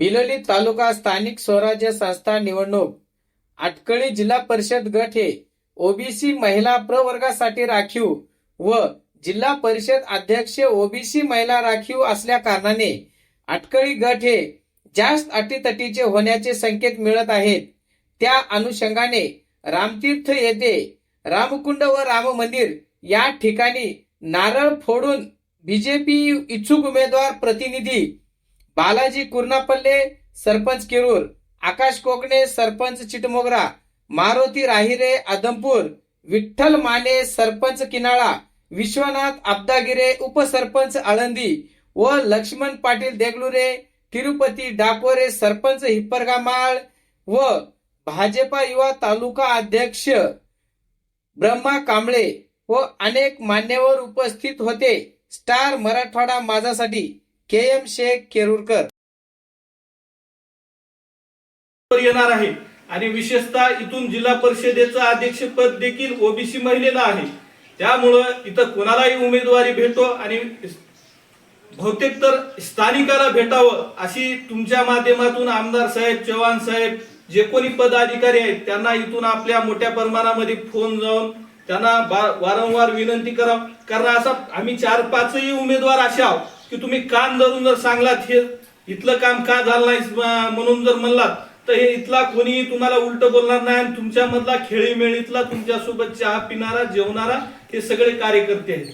बिलोली तालुका स्थानिक स्वराज्य संस्था निवडणूक. आटकळी जिल्हा परिषद गट हे ओबीसी महिला प्रवर्गासाठी राखीव व जिल्हा परिषद अध्यक्ष ओबीसी महिला राखीव असल्या कारणाने आटकळी गट हे जास्त अटीतटीचे होण्याचे संकेत मिळत आहेत. त्या अनुषंगाने रामतीर्थ येथे रामकुंड व राम मंदिर या ठिकाणी नारळ फोडून बीजेपी इच्छुक उमेदवार प्रतिनिधी बालाजी कुर्नापल्ले सरपंच किरूर आकाश कोकणे सरपंच चिटमोगरा मारुती राहिरे आदमपूर विठ्ठल माने सरपंच किनाळा विश्वनाथ आब्दागिरे उपसरपंच आळंदी व लक्ष्मण पाटील देगलुरे तिरुपती डाकोरे सरपंच हिप्परगामाळ व भाजपा युवा तालुका अध्यक्ष ब्रह्मा कांबळे व अनेक मान्यवर उपस्थित होते. Star Marathwada माझासाठी. K M Shaikh Kerurkar. येणार आहे. आणि विशेषतः इथून जिल्हा परिषदेचं अध्यक्षपद देखील ओबीसी महिलेला आहे. त्यामुळं इथं कोणालाही उमेदवारी भेटो आणि बहुतेक तर स्थानिकाला भेटावं अशी तुमच्या माध्यमातून आमदार साहेब चव्हाण साहेब जे कोणी पदाधिकारी आहेत त्यांना इथून आपल्या मोठ्या प्रमाणामध्ये फोन जाऊन त्यांना वारंवार विनंती करा कारण असा आम्ही चार पाचही उमेदवार असे आहोत. की तुम्ही कान धरून जर सांगलात हे इथलं काम का झालं नाही म्हणून जर म्हणलात तर हे इथला कोणीही तुम्हाला उलट बोलणार नाही आणि तुमच्यामधला खेळीमेळीतला तुमच्यासोबत चहा पिणारा जेवणारा हे सगळे कार्यकर्ते आहेत.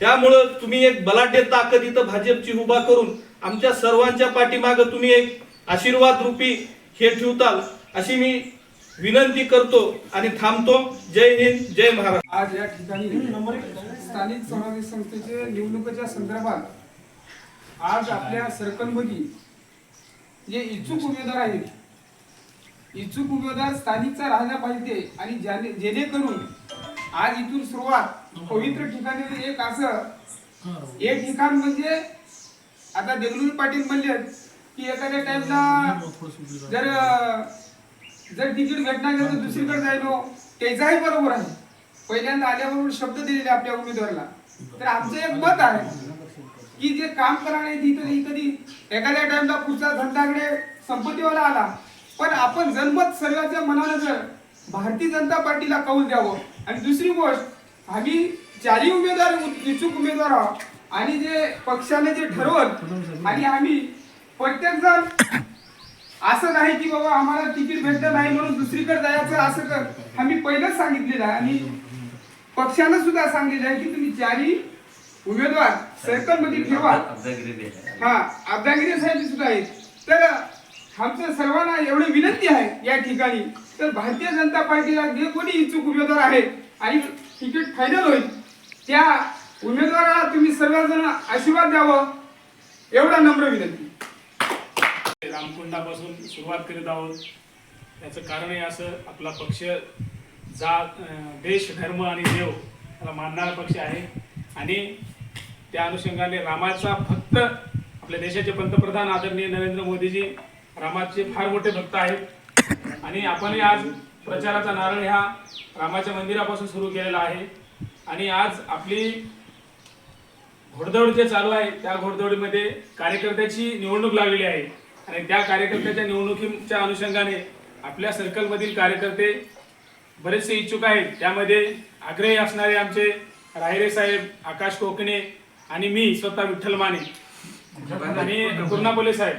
त्यामुळं तुम्ही एक बलाढ्य ताकद इथं भाजपची उभा करून आमच्या सर्वांच्या पाठीमागं तुम्ही एक आशीर्वाद रूपी हे ठेवताल अशी मी विनंती करतो आणि थांबतो. जय हिंद जय महाराष्ट्र. आज या ठिकाणी स्थानिक स्वराज्य संस्थेच्या निवडणुकीच्या संदर्भात आज आपल्या सर्कलमध्ये जे इच्छुक उमेदवार आहेत इच्छुक उमेदवार स्थानिकचा राहायला पाहिजे आणि ज्याने जेणेकरून आज इथून सुरुवात पवित्र ठिकाणी एक असं एक ठिकाण म्हणजे आता देगलूर पाटील म्हणले की एखाद्या टाइमला जर जर तिकीट भेटणार नाही तर दुसरीकडे जायलो. त्याचाही बरोबर आहे. पहिल्यांदा आल्याबरोबर शब्द दिलेले आपल्या उमेदवाराला. तर आमचं एक मत आहे. की जे काम करणार तिथं कधी एखाद्या टाइमला पुढचा धंदाकडे संपत्तीवाला आला. पण आपण जनमत सर्वांच्या मनानं जर भारतीय जनता पार्टीला कौल द्यावं. आणि दुसरी गोष्ट आम्ही चारही उमेदवार इच्छुक उमेदवार आहोत. आणि जे पक्षाने जे ठरवत आणि आम्ही प्रत्येक जण असं नाही की बाबा आम्हाला तिकीट भेटलं नाही म्हणून दुसरीकडे जायचं असं कर आम्ही पहिलंच सांगितलेलं आहे. आणि पक्षानं सुद्धा सांगितलं आहे की तुम्ही चारही उमेदवार सर्कलमध्ये ठेवा. हा अब्दागिरी साहेब सुद्धा आहेत. तर आमचं सर्वांना एवढी विनंती आहे या ठिकाणी. तर भारतीय जनता पार्टीला जे कोणी इच्छुक उमेदवार आहेत आणि तिकीट फायनल होईल त्या उमेदवाराला तुम्ही सर्वजण आशीर्वाद द्यावं. एवढा नम्र विनंती. रामकुंडापासून सुरुवात करीत आहोत. याचं कारण हे असं आपला पक्ष जात देश धर्म आणि देव याला मानणारा पक्ष आहे. आणि त्या अनुषंगाने रामाचा भक्त आपल्या देशाचे पंतप्रधान आदरणीय नरेंद्र मोदीजी रामाचे फार मोठे भक्त आहेत. आणि आपणही आज प्रचाराचा नारळ ह्या रामाच्या मंदिरापासून सुरू केलेला आहे. आणि आज आपली घोडदौड जे चालू आहे त्या घोडदौडीमध्ये कार्यकर्त्याची निवडणूक लागलेली आहे. आणि त्या कार्यकर्त्याच्या निवडणुकीच्या अनुषंगाने आपल्या सर्कलमधील कार्यकर्ते बरेचसे इच्छुक आहेत. त्यामध्ये आग्रही असणारे आमचे राहिरे साहेब आकाश कोकणे आणि मी स्वतः विठ्ठल माने. आणि कुर्णापोले साहेब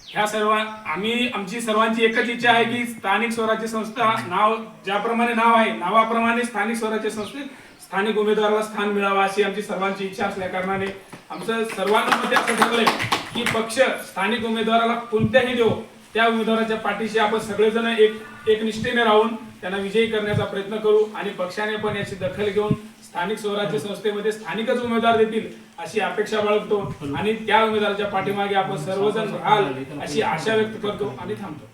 ह्या सर्व आम्ही आमची सर्वांची एकच इच्छा आहे की स्थानिक स्वराज्य संस्था नाव ज्याप्रमाणे नाव आहे नावाप्रमाणे स्थानिक स्वराज्य संस्थेत स्थानिक उमेदवाराला स्थान मिळावं अशी आमची सर्वांची इच्छा असल्या कारणाने आमचं सर्वांना मध्ये असं ठरलंय की पक्ष स्थानिक उमेदवाराला कोणत्याही देऊ त्या उमेदवाराच्या पाठीशी आपण सगळेजण एक एक निष्ठेने राहून त्यांना विजयी करण्याचा प्रयत्न करू आणि पक्षाने पण याची दखल घेऊन स्थानिक स्वराज्य संस्थेमध्ये स्थानिकच उमेदवार देतील अशी अपेक्षा बाळगतो. आणि त्या उमेदवाराच्या पाठीमागे आपण सर्वजण राहाल अशी आशा व्यक्त करतो आणि थांबतो.